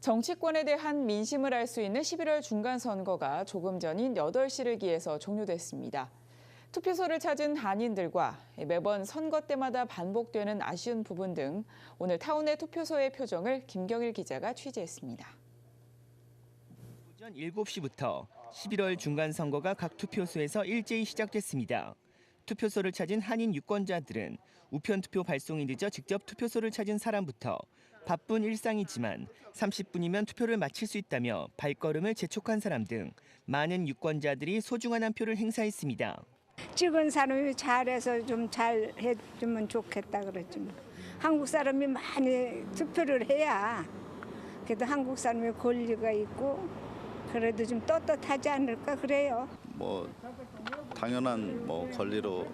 정치권에 대한 민심을 알 수 있는 11월 중간선거가 조금 전인 8시를 기해서 종료됐습니다. 투표소를 찾은 한인들과 매번 선거 때마다 반복되는 아쉬운 부분 등 오늘 타운의 투표소의 표정을 김경일 기자가 취재했습니다. 오전 7시부터 11월 중간 선거가 각 투표소에서 일제히 시작됐습니다. 투표소를 찾은 한인 유권자들은 우편 투표 발송이 늦어 직접 투표소를 찾은 사람부터 바쁜 일상이지만 30분이면 투표를 마칠 수 있다며 발걸음을 재촉한 사람 등 많은 유권자들이 소중한 한 표를 행사했습니다. 찍은 사람이 잘해서 좀 잘 해주면 좋겠다 그러지 뭐. 한국 사람이 많이 투표를 해야 그래도 한국 사람의 권리가 있고 그래도 좀 떳떳하지 않을까 그래요. 뭐 당연한 뭐 권리로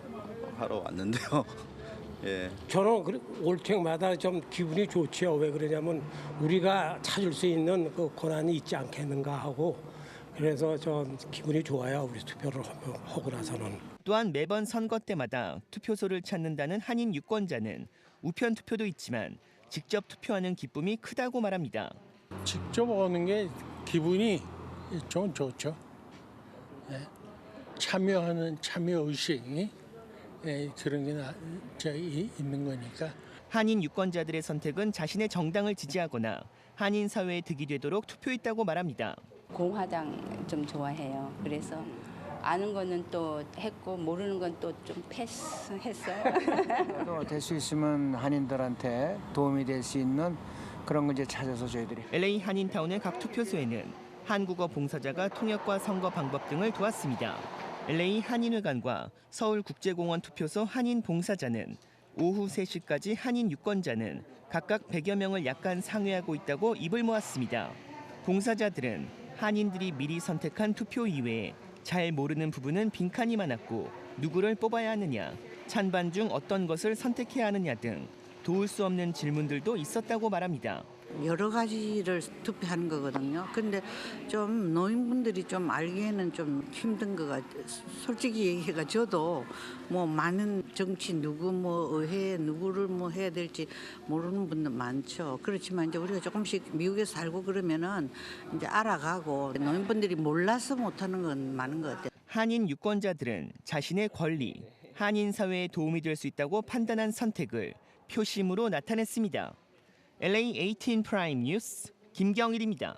하러 왔는데요. 예. 저는 그래- 올 때마다 좀 기분이 좋지요. 왜 그러냐면 우리가 찾을 수 있는 그 권한이 있지 않겠는가 하고 그래서 좀 기분이 좋아요. 우리 투표를 하고- 나서는. 또한 매번 선거 때마다 투표소를 찾는다는 한인 유권자는 우편 투표도 있지만 직접 투표하는 기쁨이 크다고 말합니다. 직접 오는 게 기분이 좀 좋죠. 예. 참여하는 참여 의식이 예, 그런 게 있는 거니까 한인 유권자들의 선택은 자신의 정당을 지지하거나 한인 사회에 득이 되도록 투표했다고 말합니다. 공화당 좀 좋아해요. 그래서 아는 거는 또 했고 모르는 건 또 좀 패스했어요. 될 수 있으면 한인들한테 도움이 될 수 있는 그런 거 이제 찾아서 저희들이 LA 한인타운의 각 투표소에는 한국어 봉사자가 통역과 선거 방법 등을 도왔습니다. LA 한인회관과 서울국제공원 투표소 한인 봉사자는 오후 3시까지 한인 유권자는 각각 100여 명을 약간 상회하고 있다고 입을 모았습니다. 봉사자들은 한인들이 미리 선택한 투표 이외에 잘 모르는 부분은 빈칸이 많았고 누구를 뽑아야 하느냐, 찬반 중 어떤 것을 선택해야 하느냐 등 도울 수 없는 질문들도 있었다고 말합니다. 여러 가지를 투표하는 거거든요. 근데 좀 노인분들이 좀 알기에는 좀 힘든 거 같아요. 솔직히 얘기해가 저도 뭐 많은 정치 누구 뭐 의회 누구를 뭐 해야 될지 모르는 분들 많죠. 그렇지만 이제 우리가 조금씩 미국에 살고 그러면은 이제 알아가고 노인분들이 몰라서 못하는 건 많은 것 같아요. 한인 유권자들은 자신의 권리, 한인 사회에 도움이 될 수 있다고 판단한 선택을 표심으로 나타냈습니다. LA 18 프라임 뉴스 김경일입니다.